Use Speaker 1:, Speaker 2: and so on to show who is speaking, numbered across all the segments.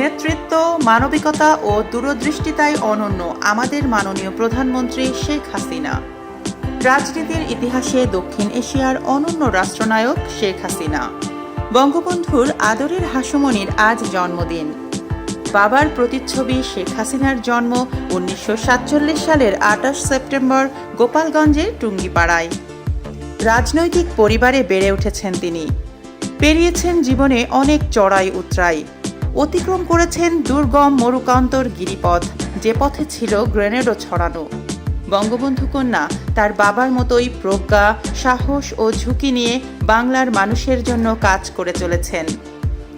Speaker 1: নেতৃত্ব মানবিকতা ও দূরদৃষ্টিতায় অনন্য আমাদের মাননীয় প্রধানমন্ত্রী শেখ হাসিনা রাজনীতির ইতিহাসে দক্ষিণ এশিয়ার অনন্য রাষ্ট্রনায়ক শেখ হাসিনা বঙ্গবন্ধুর আদরের হাসুমনির আজ জন্মদিন বাবার প্রতিচ্ছবি শেখ হাসিনার জন্ম উনিশশো সালের আঠাশ সেপ্টেম্বর গোপালগঞ্জের টুঙ্গিপাড়ায় রাজনৈতিক পরিবারে বেড়ে উঠেছেন তিনি পেরিয়েছেন জীবনে অনেক চড়াই উতরাই অতিক্রম করেছেন দুর্গম মরুকান্তর গিরিপথ যে পথে ছিল গ্রেনেডও ছড়ানো বঙ্গবন্ধু কন্যা তার বাবার মতোই প্রজ্ঞা সাহস ও ঝুঁকি নিয়ে বাংলার মানুষের জন্য কাজ করে চলেছেন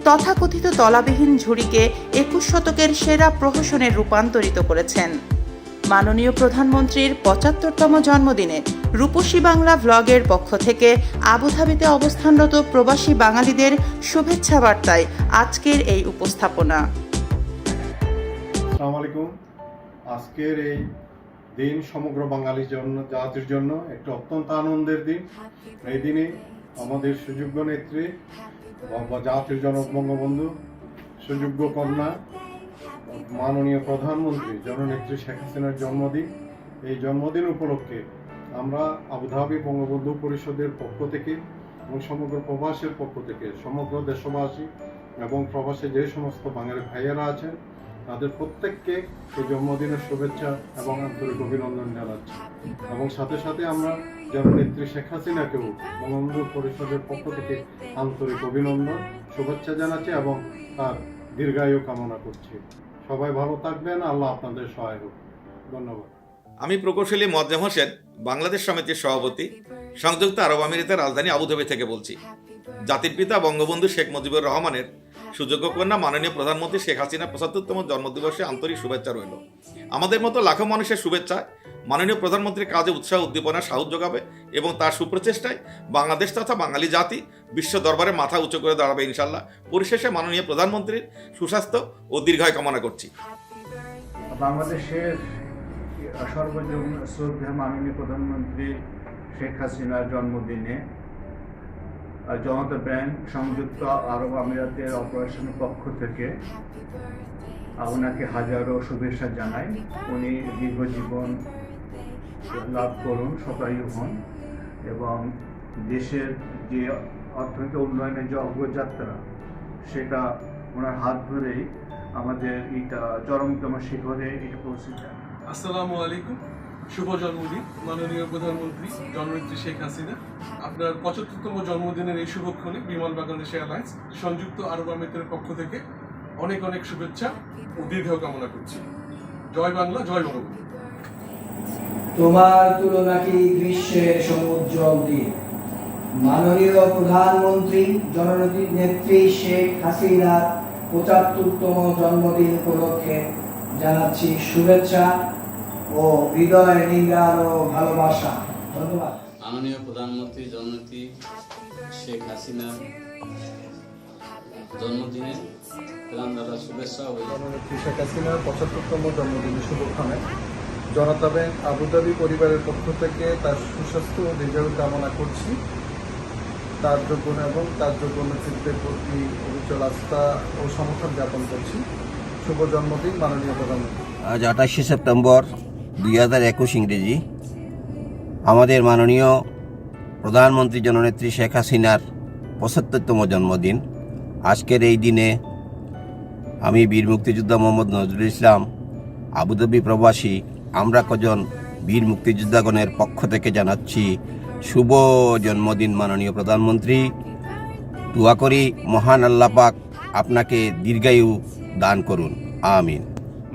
Speaker 1: তথাকথিত তলাবিহীন ঝুড়িকে একুশ শতকের সেরা প্রহসনে রূপান্তরিত করেছেন মাননীয় প্রধানমন্ত্রীর পঁচাত্তরতম জন্মদিনে রূপসী বাংলা ব্লগের পক্ষ থেকে আবুধাবিতে অবস্থানরত প্রবাসী বাঙালিদের শুভেচ্ছা বার্তায় আজকের এই উপস্থাপনা
Speaker 2: আলাইকুম আজকের এই দিন সমগ্র বাঙালির জন্য জাতির জন্য একটি অত্যন্ত আনন্দের দিন এই দিনে আমাদের সুযোগ্য নেত্রী জাতির জনক বঙ্গবন্ধু সুযোগ্য কন্যা মাননীয় প্রধানমন্ত্রী জননেত্রী শেখ হাসিনার জন্মদিন এই জন্মদিন উপলক্ষে আমরা আবুধাবি বঙ্গবন্ধু পরিষদের পক্ষ থেকে এবং সমগ্র প্রবাসের পক্ষ থেকে সমগ্র দেশবাসী এবং প্রবাসে যে সমস্ত বাঙালি ভাইয়েরা আছেন তাদের প্রত্যেককে সেই জন্মদিনের শুভেচ্ছা এবং আন্তরিক অভিনন্দন জানাচ্ছি এবং সাথে সাথে আমরা জননেত্রী শেখ হাসিনাকেও বঙ্গবন্ধু পরিষদের পক্ষ থেকে আন্তরিক অভিনন্দন শুভেচ্ছা জানাচ্ছি এবং তার দীর্ঘায়ু কামনা করছি সবাই ভালো থাকবেন আল্লাহ আপনাদের সহায় হোক ধন্যবাদ
Speaker 3: আমি প্রকৌশলী মজ্জাম হোসেন বাংলাদেশ সমিতির সভাপতি সংযুক্ত আরব আমিরাতের রাজধানী আবুধাবি থেকে বলছি জাতির পিতা বঙ্গবন্ধু শেখ মুজিবুর রহমানের সুযোগ্য কন্যা মাননীয় প্রধানমন্ত্রী শেখ হাসিনা পঁচাত্তরতম জন্মদিবসে আন্তরিক শুভেচ্ছা রইল আমাদের মতো লাখো মানুষের শুভেচ্ছা মাননীয় প্রধানমন্ত্রীর কাজে উৎসাহ উদ্দীপনা সাহস যোগাবে এবং তার সুপ্রচেষ্টায় বাংলাদেশ তথা বাঙালি জাতি বিশ্ব দরবারে মাথা উঁচু করে দাঁড়াবে ইনশাল্লাহ পরিশেষে মাননীয় প্রধানমন্ত্রীর সুস্বাস্থ্য ও দীর্ঘায় কামনা করছি
Speaker 4: বাংলাদেশের সর্বজন শ্রদ্ধা মাননীয় প্রধানমন্ত্রী শেখ হাসিনার জন্মদিনে জনতা ব্যাংক সংযুক্ত আরব আমিরাতের অপারেশনের পক্ষ থেকে ওনাকে হাজারো শুভেচ্ছা জানাই উনি দীর্ঘ জীবন লাভ করুন শতায়ু হন এবং দেশের যে অর্থনৈতিক উন্নয়নের যে অগ্রযাত্রা সেটা ওনার হাত ধরেই আমাদের এটা চরমতম শিখরে এটা পৌঁছে যায়
Speaker 5: আসসালামু আলাইকুম শুভ জন্মদিন মাননীয় প্রধানমন্ত্রী জননেত্রী শেখ হাসিনা আপনার পঁচাত্তরতম জন্মদিনের এই শুভক্ষণে বিমান বাংলাদেশ এয়ারলাইন্স সংযুক্ত আরব আমিরাতের পক্ষ থেকে অনেক অনেক শুভেচ্ছা ও দীর্ঘ কামনা করছি জয় বাংলা জয় বঙ্গবন্ধু
Speaker 6: তোমার তুলনা কি গ্রীষ্মের সমুজ্জ্বল দিন মাননীয় প্রধানমন্ত্রী জননেত্রী নেত্রী শেখ হাসিনার পঁচাত্তরতম জন্মদিন উপলক্ষে জানাচ্ছি শুভেচ্ছা ও হৃদয় নিদার ও ভালোবাসা ধন্যবাদ
Speaker 7: মাননীয় প্রধানমন্ত্রী জননেত্রী শেখ হাসিনা জন্মদিনে প্রধান দাদা শুভেচ্ছা ও
Speaker 5: জননেত্রী শেখ হাসিনার পঁচাত্তরতম জন্মদিনের শুভক্ষণে জনতা ব্যাংক আবুধাবি পরিবারের পক্ষ থেকে তার সুস্বাস্থ্য ও দীর্ঘায়ু কামনা করছি তার যোগ্য এবং তার যোগ্য নেতৃত্বের প্রতি অবিচল আস্থা ও সমর্থন জ্ঞাপন করছি শুভ জন্মদিন মাননীয় প্রধানমন্ত্রী
Speaker 8: আজ আঠাশে সেপ্টেম্বর দুই হাজার একুশ ইংরেজি আমাদের মাননীয় প্রধানমন্ত্রী জননেত্রী শেখ হাসিনার পঁচাত্তরতম জন্মদিন আজকের এই দিনে আমি বীর মুক্তিযোদ্ধা মোহাম্মদ নজরুল ইসলাম আবুধাবি প্রবাসী আমরা কজন বীর মুক্তিযোদ্ধাগণের পক্ষ থেকে জানাচ্ছি শুভ জন্মদিন মাননীয় প্রধানমন্ত্রী দোয়া করি মহান আল্লাপাক আপনাকে দীর্ঘায়ু দান করুন আমিন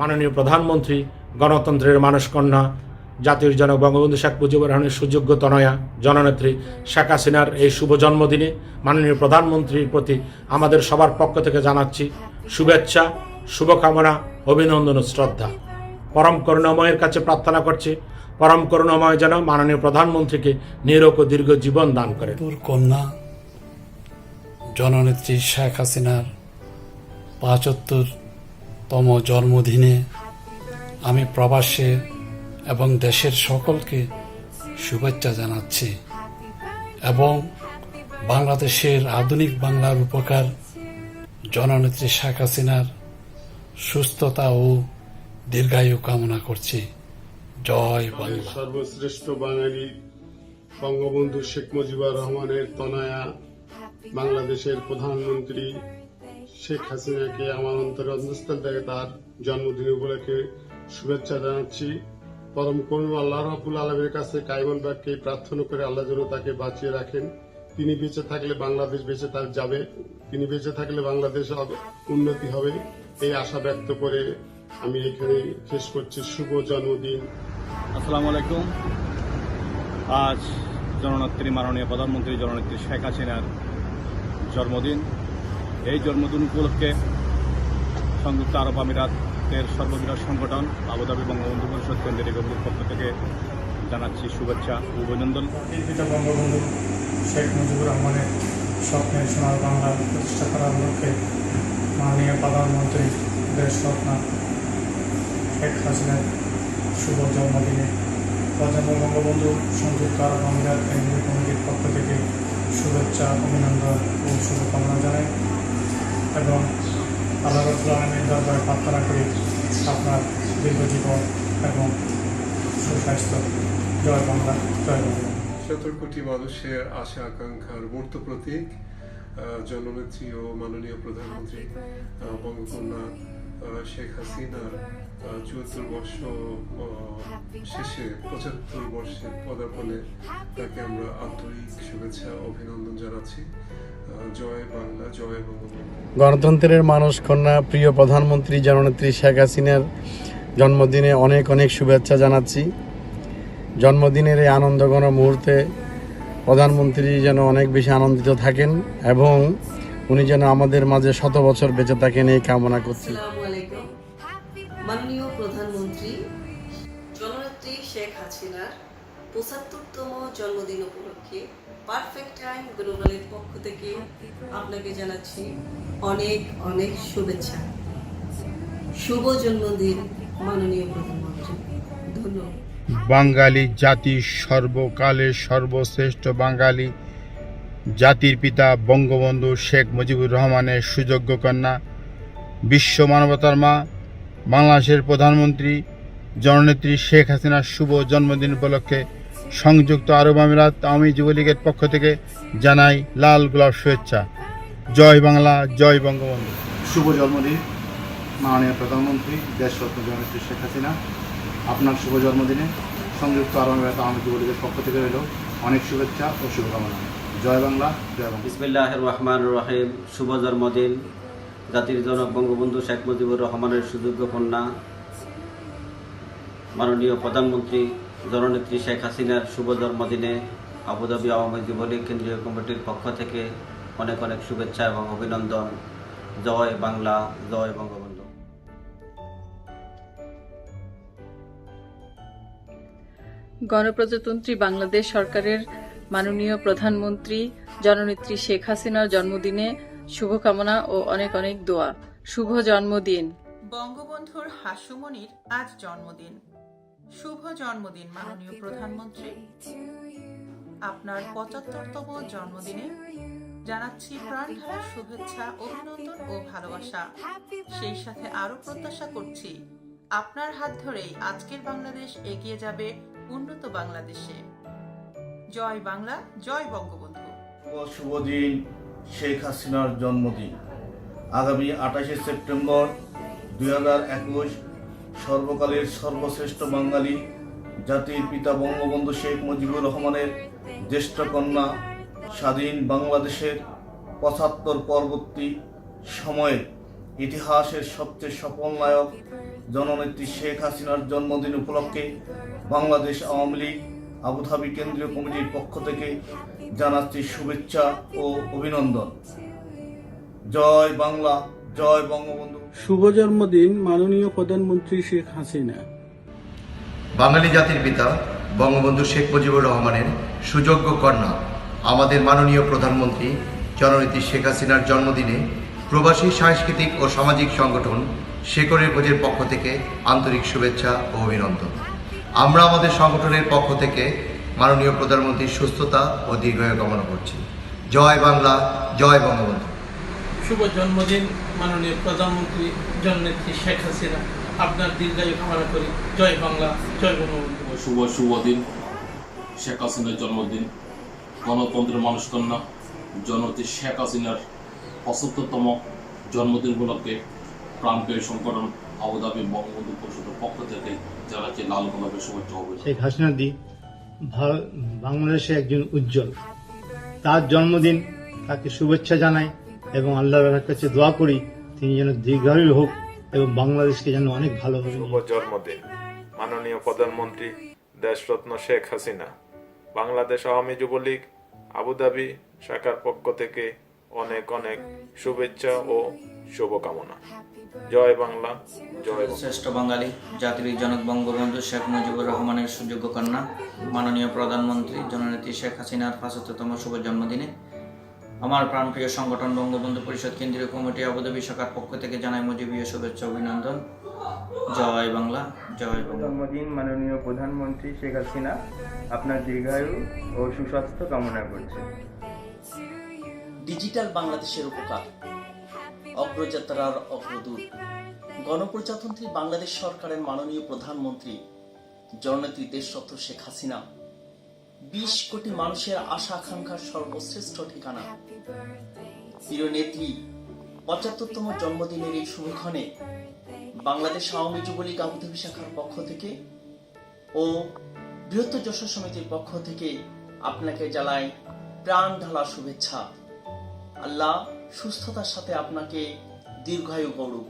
Speaker 9: মাননীয় প্রধানমন্ত্রী গণতন্ত্রের মানসকন্যা জাতির জনক বঙ্গবন্ধু শেখ মুজিবুর রহমানের সুযোগ্য তনয়া জননেত্রী শেখ হাসিনার এই শুভ জন্মদিনে মাননীয় প্রধানমন্ত্রীর প্রতি আমাদের সবার পক্ষ থেকে জানাচ্ছি শুভেচ্ছা শুভকামনা অভিনন্দন ও শ্রদ্ধা পরম করুণাময়ের কাছে প্রার্থনা করছি পরম করুণাময় যেন মাননীয় প্রধানমন্ত্রীকে নিরোগ ও দীর্ঘ জীবন দান করে
Speaker 10: কন্যা জননেত্রী শেখ হাসিনার পঁচাত্তরতম জন্মদিনে আমি প্রবাসে এবং দেশের সকলকে শুভেচ্ছা জানাচ্ছি এবং বাংলাদেশের আধুনিক বাংলার উপকার জননেত্রী শেখ হাসিনার সুস্থতা ও দীর্ঘায়ু কামনা করছি জয় বাংলা
Speaker 5: সর্বশ্রেষ্ঠ বাঙালি বঙ্গবন্ধু শেখ মুজিবুর রহমানের তনায়া বাংলাদেশের প্রধানমন্ত্রী শেখ হাসিনাকে আমার অন্তরে অন্তঃস্থল থেকে তার জন্মদিন উপলক্ষে শুভেচ্ছা জানাচ্ছি পরম করুন আল্লাহ রাবুল আলমের কাছে কাইমন ব্যাগকে প্রার্থনা করে আল্লাহ যেন তাকে বাঁচিয়ে রাখেন তিনি বেঁচে থাকলে বাংলাদেশ বেঁচে তার যাবে তিনি বেঁচে থাকলে বাংলাদেশ উন্নতি হবে এই আশা ব্যক্ত করে আমি এখানে শেষ করছি শুভ জন্মদিন
Speaker 11: আসসালামু আলাইকুম আজ জননেত্রী মাননীয় প্রধানমন্ত্রী জননেত্রী শেখ হাসিনার জন্মদিন এই জন্মদিন উপলক্ষে সংযুক্ত আরব আমিরাত ভারতের সর্ববৃহৎ সংগঠন আবুধাবি বঙ্গবন্ধু পরিষদ কেন্দ্রের এগুলোর পক্ষ থেকে জানাচ্ছি শুভেচ্ছা অভিনন্দন
Speaker 12: বঙ্গবন্ধু শেখ মুজিবুর রহমানের স্বপ্নের সোনার বাংলা প্রতিষ্ঠা করার লক্ষ্যে মাননীয় প্রধানমন্ত্রী দেশ রত্না শেখ হাসিনার শুভ জন্মদিনে প্রজন্ম বঙ্গবন্ধু সংযুক্ত আরব আমিরাত কেন্দ্রীয় কমিটির পক্ষ থেকে শুভেচ্ছা অভিনন্দন ও শুভকামনা জানাই এবং আল্লাহ রবুল্লাহমের দরবারে প্রার্থনা করি আপনার দীর্ঘ জীবন এবং সুস্বাস্থ্য জয় বাংলা জয় বাংলা
Speaker 13: সতেরো কোটি মানুষের আশা আকাঙ্ক্ষার মূর্ত প্রতীক জননেত্রী ও মাননীয় প্রধানমন্ত্রী বঙ্গকন্যা শেখ হাসিনার চুয়াত্তর বর্ষ শেষে পঁচাত্তর বর্ষে পদার্পণে তাকে আমরা আন্তরিক শুভেচ্ছা অভিনন্দন জানাচ্ছি
Speaker 14: গণতন্ত্রের মানুষ কন্যা প্রিয় প্রধানমন্ত্রী জননেত্রী শেখ হাসিনার জন্মদিনে অনেক অনেক শুভেচ্ছা জানাচ্ছি জন্মদিনের এই আনন্দঘন মুহূর্তে প্রধানমন্ত্রী যেন অনেক বেশি আনন্দিত থাকেন এবং উনি যেন আমাদের মাঝে শত বছর বেঁচে থাকেন এই কামনা করছি
Speaker 15: মাননীয় প্রধানমন্ত্রী জননেত্রী শেখ হাসিনার পঁচাত্তরতম জন্মদিন উপলক্ষে পারফেক্ট টাইম গ্লোবালের পক্ষ থেকে আপনাকে জানাচ্ছি অনেক অনেক শুভেচ্ছা শুভ জন্মদিন মাননীয় প্রধানমন্ত্রী ধন্যবাদ
Speaker 16: বাঙালি জাতি সর্বকালে সর্বশ্রেষ্ঠ বাঙালি জাতির পিতা বঙ্গবন্ধু শেখ মুজিবুর রহমানের সুযোগ্য কন্যা বিশ্ব মানবতার মা বাংলাদেশের প্রধানমন্ত্রী জননেত্রী শেখ হাসিনার শুভ জন্মদিন উপলক্ষে সংযুক্ত আরব আমিরাত আওয়ামী যুবলীগের পক্ষ থেকে জানাই লাল গোলাপ শুভেচ্ছা জয় বাংলা জয় বঙ্গবন্ধু
Speaker 17: শুভ জন্মদিন মাননীয় প্রধানমন্ত্রী দেশরত্ন জননেত্রী শেখ হাসিনা আপনার শুভ জন্মদিনে সংযুক্ত আরব আমিরাত আওয়ামী যুবলীগের পক্ষ থেকে রইল অনেক শুভেচ্ছা ও শুভকামনা জয় বাংলা জয় বাংলা
Speaker 18: ইসমিল্লাহ রহমান রহিম শুভ জন্মদিন জাতির জনক বঙ্গবন্ধু শেখ মুজিবুর রহমানের সুযোগ্য কন্যা মাননীয় প্রধানমন্ত্রী জননেত্রী শেখ হাসিনার শুভ জন্মদিনে আবুধাবি আওয়ামী যুবলীগ কেন্দ্রীয় কমিটির পক্ষ থেকে অনেক অনেক শুভেচ্ছা এবং অভিনন্দন জয় বাংলা জয় বঙ্গবন্ধু
Speaker 19: গণপ্রজাতন্ত্রী বাংলাদেশ সরকারের মাননীয় প্রধানমন্ত্রী জননেত্রী শেখ হাসিনার জন্মদিনে শুভকামনা ও অনেক অনেক দোয়া শুভ জন্মদিন
Speaker 20: বঙ্গবন্ধুর হাসুমনির আজ জন্মদিন শুভ জন্মদিন মাননীয় প্রধানমন্ত্রী আপনার পঁচাত্তরতম জন্মদিনে জানাচ্ছি প্রাণঢালা শুভেচ্ছা অভিনন্দন ও ভালোবাসা সেই সাথে আরো প্রত্যাশা করছি আপনার হাত ধরেই আজকের বাংলাদেশ এগিয়ে যাবে উন্নত বাংলাদেশে জয় বাংলা জয় বঙ্গবন্ধু
Speaker 21: শুভ দিন শেখ হাসিনার জন্মদিন আগামী আঠাশে সেপ্টেম্বর দুই হাজার একুশ সর্বকালের সর্বশ্রেষ্ঠ বাঙালি জাতির পিতা বঙ্গবন্ধু শেখ মুজিবুর রহমানের জ্যেষ্ঠ কন্যা স্বাধীন বাংলাদেশের পঁচাত্তর পরবর্তী সময়ে ইতিহাসের সবচেয়ে সফল নায়ক জননেত্রী শেখ হাসিনার জন্মদিন উপলক্ষে বাংলাদেশ আওয়ামী লীগ আবুধাবি কেন্দ্রীয় কমিটির পক্ষ থেকে জানাচ্ছি শুভেচ্ছা ও অভিনন্দন জয় বাংলা জয় বঙ্গবন্ধু
Speaker 22: শুভ জন্মদিন মাননীয় প্রধানমন্ত্রী শেখ হাসিনা
Speaker 23: বাঙালি জাতির পিতা বঙ্গবন্ধু শেখ মুজিবুর রহমানের সুযোগ্য কন্যা আমাদের মাননীয় প্রধানমন্ত্রী জননীতি শেখ হাসিনার জন্মদিনে প্রবাসী সাংস্কৃতিক ও সামাজিক সংগঠন শেকরের ভোজের পক্ষ থেকে আন্তরিক শুভেচ্ছা ও অভিনন্দন আমরা আমাদের সংগঠনের পক্ষ থেকে মাননীয় প্রধানমন্ত্রীর সুস্থতা ও দীর্ঘায়ু কামনা করছি জয় বাংলা জয় বঙ্গবন্ধু
Speaker 24: শুভ জন্মদিন মাননীয় প্রধানমন্ত্রী জননেত্রী শেখ হাসিনা আপনার দীর্ঘায়ু কামনা করি জয় বাংলা জয় বঙ্গবন্ধু
Speaker 25: শুভ শুভ দিন শেখ হাসিনার জন্মদিন গণতন্ত্রের মানুষকন্যা জননেত্রী শেখ হাসিনার পঁচাত্তরতম জন্মদিন উপলক্ষে প্রাণপ্রিয় সংগঠন আবুধাবি বঙ্গবন্ধু পরিষদের পক্ষ থেকে জেলাকে লাল গোলাপের শুভেচ্ছা হবে
Speaker 26: শেখ হাসিনা দি বাংলাদেশে একজন উজ্জ্বল তার জন্মদিন তাকে শুভেচ্ছা জানাই এবং আল্লাহর কাছে দোয়া করি তিনি যেন দীর্ঘায়ু হোক এবং বাংলাদেশকে যেন অনেক ভালো শুভ
Speaker 27: জন্মদিন মাননীয় প্রধানমন্ত্রী দেশরত্ন শেখ হাসিনা বাংলাদেশ আওয়ামী যুবলীগ আবুধাবি শাখার পক্ষ থেকে অনেক অনেক শুভেচ্ছা ও শুভকামনা জয় বাংলা জয়
Speaker 28: শ্রেষ্ঠ বাঙালি জাতির জনক বঙ্গবন্ধু শেখ মুজিবুর রহমানের সুযোগ্য কন্যা মাননীয় প্রধানমন্ত্রী জননেত্রী শেখ হাসিনার পঁচাত্তরতম শুভ জন্মদিনে আমার প্রাণপ্রিয় সংগঠন বঙ্গবন্ধু পরিষদ কেন্দ্রীয় কমিটি আবুধাবি শাখার পক্ষ থেকে জানাই মুজিবীয় শুভেচ্ছা অভিনন্দন জয় বাংলা জয়
Speaker 29: জন্মদিন মাননীয় প্রধানমন্ত্রী শেখ হাসিনা আপনার দীর্ঘায়ু ও সুস্বাস্থ্য কামনা করছে
Speaker 30: ডিজিটাল বাংলাদেশের উপকার অগ্রযাত্রার অগ্রদূত গণপ্রজাতন্ত্রী বাংলাদেশ সরকারের মাননীয় প্রধানমন্ত্রী জননেত্রী দেশরত্ন শেখ হাসিনা বিশ কোটি মানুষের আশা আকাঙ্ক্ষার সর্বশ্রেষ্ঠ ঠিকানা প্রিয় নেত্রী পঁচাত্তরতম জন্মদিনের এই শুভক্ষণে বাংলাদেশ আওয়ামী যুবলীগ আবুধাবি শাখার পক্ষ থেকে ও বৃহত্তর যশোর সমিতির পক্ষ থেকে আপনাকে জ্বালায় প্রাণ ঢালা শুভেচ্ছা আল্লাহ সুস্থতার সাথে আপনাকে দীর্ঘায়ু করুক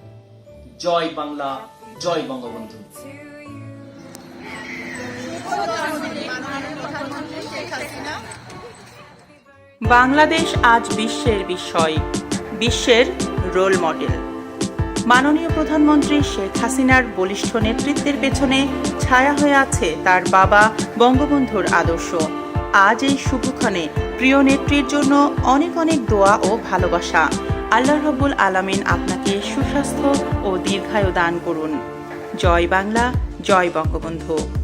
Speaker 30: জয় বাংলা জয় বঙ্গবন্ধু
Speaker 31: বাংলাদেশ আজ বিশ্বের বিষয় বিশ্বের রোল মডেল মাননীয় প্রধানমন্ত্রী শেখ হাসিনার বলিষ্ঠ নেতৃত্বের পেছনে ছায়া হয়ে আছে তার বাবা বঙ্গবন্ধুর আদর্শ আজ এই শুভক্ষণে প্রিয় নেত্রীর জন্য অনেক অনেক দোয়া ও ভালোবাসা আল্লাহ রবুল আলামিন আপনাকে সুস্বাস্থ্য ও দীর্ঘায়ু দান করুন জয় বাংলা জয় বঙ্গবন্ধু